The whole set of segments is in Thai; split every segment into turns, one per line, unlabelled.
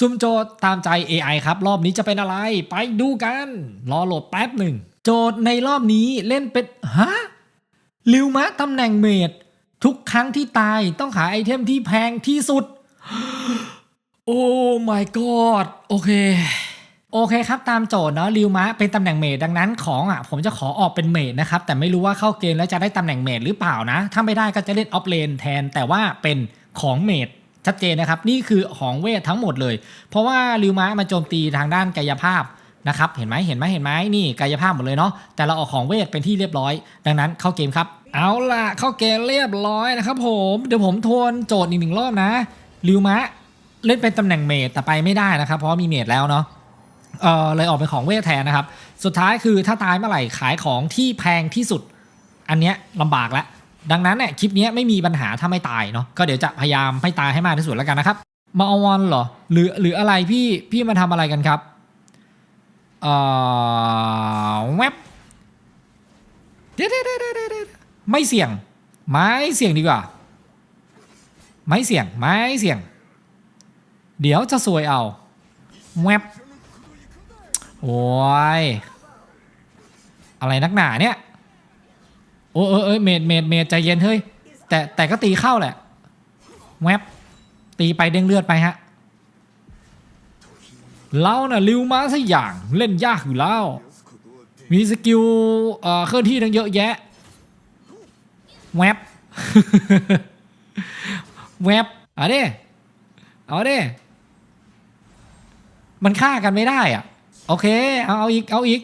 ซุ่มโจทย์ตามใจ AI ครับ รอบนี้จะเป็นอะไร ไปดูกัน รอโหลดแป๊บหนึ่ง โจทย์ในรอบนี้เล่นเป็น ฮะ ลิวมะตำแหน่งเมด ทุกครั้งที่ตายต้องหาไอเทมที่แพงที่สุด โอ้ my god โอเค โอเคครับตามโจทย์เนาะริวมะเป็นตำแหน่งเมดดังนั้นของอะผมจะขอออกเป็นเมดนะครับ แต่ไม่รู้ว่าเข้าเกณฑ์แล้วจะได้ตำแหน่งเมดหรือเปล่านะ ถ้าไม่ได้ก็จะเล่นออฟเลนแทนแต่ว่าเป็นของเมด ชัดเจนนะครับ นี่คือของเวททั้งหมดเลย เพราะว่าริวมะมาโจมตีทางด้านกายภาพนะครับ เห็นไหมเห็นไหมเห็นไหมนี่กายภาพหมดเลยเนาะแต่เราออกของเวทเป็นที่เรียบร้อย ดังนั้นเข้าเกมครับ เอาล่ะเข้าเกมเรียบร้อยนะครับผมเดี๋ยวผมทวนโจทย์อีกหนึ่งรอบนะริวมะเล่นเป็นตำแหน่งเมดแต่ไปไม่ได้นะครับ เพราะมีเมดแล้วเนาะเออเลยออกเป็นของเวทแทนนะครับ สุดท้ายคือถ้าตายเมื่อไหร่ขายของที่แพงที่สุด อันเนี้ยลำบากแล้ว ดังนั้นเนี่ยคลิปนี้ไม่มีปัญหาถ้าไม่ตายเนาะก็เดี๋ยวจะพยายามให้ตายให้มากที่สุดแล้วกันนะครับ มาเอาวันเหรอหรือหรืออะไรพี่พี่มาทำอะไรกันครับเอ่อเว็บเดดเดี๋ยวเดี๋ยวเดี๋ยวไม่เสี่ยง ไม่เสี่ยงดีกว่า ไม่เสี่ยงไม่เสี่ยง เดี๋ยวจะซวยเอาแวบโอ้ยอะไรนักหนาเนี่ย โอ้เออเออเมดเมดเมดใจเย็นเฮ้ย แต่แต่ก็ตีเข้าแหละแวบตีไปเด้งเลือดไปฮะเราน่ะริวมาสักอย่างเล่นยากอยู่แล้ว มีสกิลเอ่อเคลื่อนที่ตั้งเยอะแยะแวบแวบเอาดิเอาดิมันฆ่ากันไม่ได้อะ โอเค เอาเอาอีก เอาอีก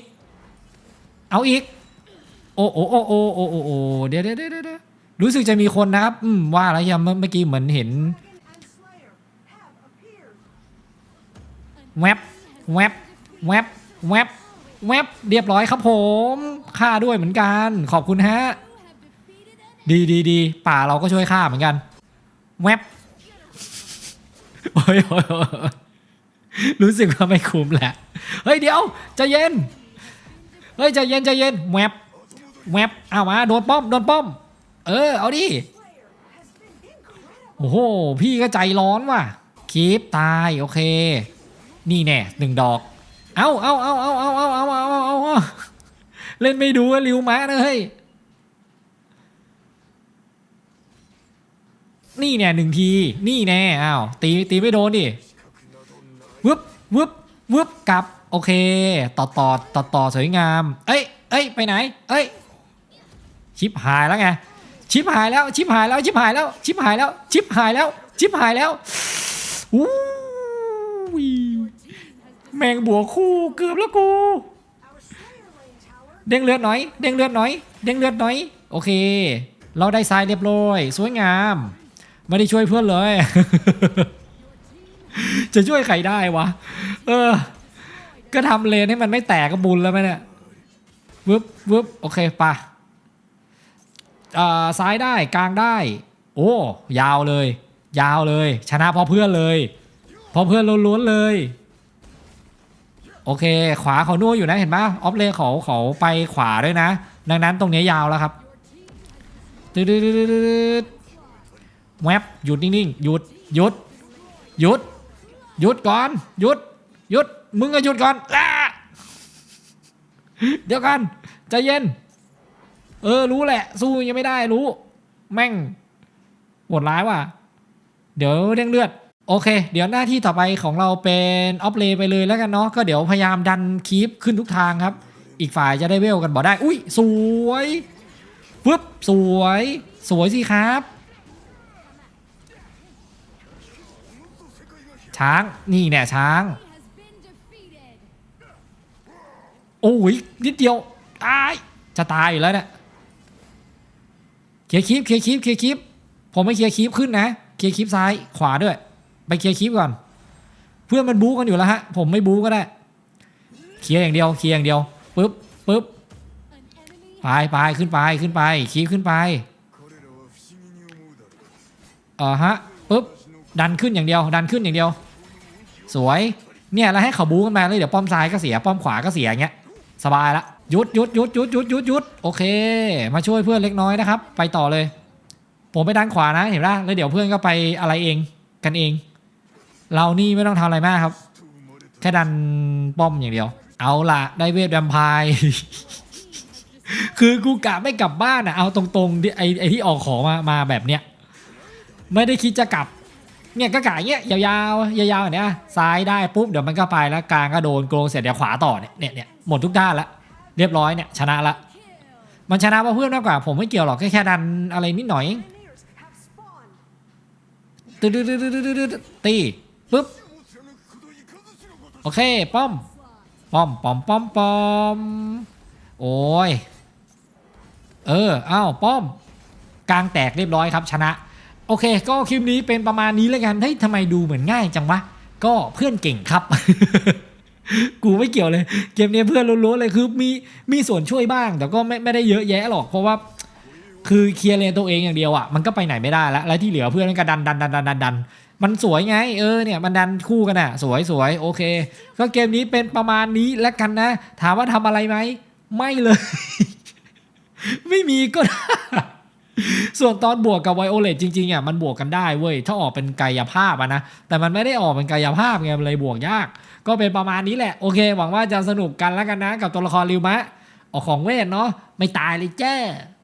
เอาอีก โอ้โอ้โอ้โอ้โอ้โอ้โอ้เดี๋ยวเดี๋ยวเดี๋ยวเดี๋ยวรู้สึกจะมีคนนะครับ อืม ว่าแล้วยังเมื่อกี้เหมือนเห็น แวบแวบแวบแวบแวบเรียบร้อยครับผมฆ่าด้วยเหมือนกัน ขอบคุณฮะ ดีดีดีป่าเราก็ช่วยฆ่าเหมือนกัน แวบโอ้ยโอ้ยโอ้ยรู้สึกว่าไม่คุ้มแหละ เฮ้ยเดี๋ยวใจเย็น เฮ้ยใจเย็นใจเย็นแวบ แวบเอามาโดนป้อมโดนป้อม เออเอาดิโอ้โหพี่ก็ใจร้อนว่ะคีปตายโอเค นี่แน่หนึ่งดอก เอาเอาเอาเอาเอาเอาเอาเอาเอาเอาเล่นไม่ดูอะริวมะนะเฮ้ยนี่แน่หนึ่งที นี่แน่อ้าวตีตีไม่โดนดิวึบวึบวึบกลับ โอเค ต่อต่อต่อต่อสวยงาม เอ้ยเอ้ยไปไหน เอ้ย ชิปหายแล้วไงชิปหายแล้วชิปหายแล้วชิปหายแล้วชิปหายแล้วชิปหายแล้วชิปหายแล้วอู้แมงบัวคู่เกือบแล้วกูเด้งเลือดหน่อยเด้งเลือดหน่อยเด้งเลือดหน่อยโอเค เราได้ทรายเรียบร้อยสวยงามไม่ได้ช่วยเพื่อนเลย จะช่วยใครได้วะ เออ ก็ทำเลนให้มันไม่แตกก็บุญแล้วไหมเนี่ยวึบวึบโอเคปะอ่า ซ้ายได้กลางได้ โอ้ ยาวเลย ยาวเลย ชนะเพราะเพื่อนเลยเพราะเพื่อนล้วนๆเลย โอเค ขวาเขานัวอยู่นะเห็นปะออฟเลนเขาเขาไปขวาด้วยนะ ดังนั้นตรงนี้ยาวแล้วครับตืดดแวบหยุดนิ่งๆหยุดหยุดหยุดหยุดก่อนหยุดหยุดมึงก็หยุดก่อนเดี๋ยวกันใจเย็น เออรู้แหละ สู้ยังไม่ได้รู้ แม่งโหดร้ายว่ะ เดี๋ยวเร่งเลือด โอเค เดี๋ยวหน้าที่ต่อไปของเราเป็นออฟเลย์ไปเลยแล้วกันเนาะก็เดี๋ยวพยายามดันคีปขึ้นทุกทางครับ อีกฝ่ายจะได้เวลกันบ่ได้ อุ้ยสวยปึ๊บสวย สวยสิครับ ช้างนี่แน่ช้างโอ้ยนิดเดียวตายจะตายอยู่แล้วเนี่ย เคลียร์คลิปเคลียร์คลิปเคลียร์คลิปผมไม่เคลียร์คลิปขึ้นนะเคลียร์คลิปซ้ายขวาด้วย ไปเคลียร์คลิปก่อน เพื่อนมันบู๊กันอยู่แล้วฮะ ผมไม่บู๊ก็ได้ เคลียร์อย่างเดียวเคลียร์อย่างเดียวปึ๊บปึ๊บไปไปขึ้นไปขึ้นไปคลิปขึ้นไปเออฮะปึ๊บดันขึ้นอย่างเดียว ดันขึ้นอย่างเดียว สวยเนี่ยแล้วให้เขาบู๊กันมาเลยเดี๋ยวป้อมซ้ายก็เสียป้อมขวาก็เสียอย่างเงี้ย สบายละหยุดหยุดหยุดหยุดหยุดหยุดหยุดโอเค มาช่วยเพื่อนเล็กน้อยนะครับ ไปต่อเลย ผมไปด้านขวานะเห็นปะแล้วเดี๋ยวเพื่อนก็ไปอะไรเองกันเอง เรานี่ไม่ต้องทำอะไรมากครับ แค่ดันป้อมอย่างเดียว เอาละได้เวทแวมไพร์คือกูกะไม่กลับบ้านอะเอาตรงๆที่ไอไอที่ออกของมามาแบบเนี้ยไม่ได้คิดจะกลับ เนี่ยก็กะอย่างเงี้ยยาวๆยาวๆอย่างเนี้ยซ้ายได้ปุ๊บเดี๋ยวมันก็ไปแล้วกลางก็โดนโกงเสร็จเดี๋ยวขวาต่อเนี่ยเนี่ยเนี่ยหมดทุกด้านละเรียบร้อยเนี่ยชนะละ มันชนะเพราะเพื่อนมากกว่า ผมไม่เกี่ยวหรอกแค่แค่ดันอะไรนิดหน่อยตึ๊ดตึ๊ดตึ๊ดตึ๊ดตีปุ๊บโอเคป้อมป้อมป้อมป้อมป้อมโอ้ยเออเอ้าป้อมกลางแตกเรียบร้อยครับชนะ โอเค ก็คลิปนี้เป็นประมาณนี้แล้วกันเฮ้ยทำไมดูเหมือนง่ายจังวะ ก็เพื่อนเก่งครับ กูไม่เกี่ยวเลย เกมนี้เพื่อนล้วนๆเลยคือมีมีส่วนช่วยบ้าง แต่ก็ไม่ไม่ได้เยอะแยะหรอกเพราะว่า คือเคลียร์เลนตัวเองอย่างเดียวอะมันก็ไปไหนไม่ได้แล้วแล้วที่เหลือเพื่อนมันก็ดันดันดันดันดันดันมันสวยไง เออเนี่ยมันดันคู่กันอะ สวยสวยโอเค ก็เกมนี้เป็นประมาณนี้แล้วกันนะ ถามว่าทำอะไรไหม ไม่เลย ไม่มีก็ได้ ส่วนตอนบวกกับไวโอเลตจริงๆอะมันบวกกันได้เว้ย ถ้าออกเป็นกายภาพอะนะ แต่มันไม่ได้ออกเป็นกายภาพไงมันเลยบวกยาก ก็เป็นประมาณนี้แหละ โอเค หวังว่าจะสนุกกันแล้วกันนะ กับตัวละครริวมะ ออกของเวทเนาะไม่ตายเลยแจ้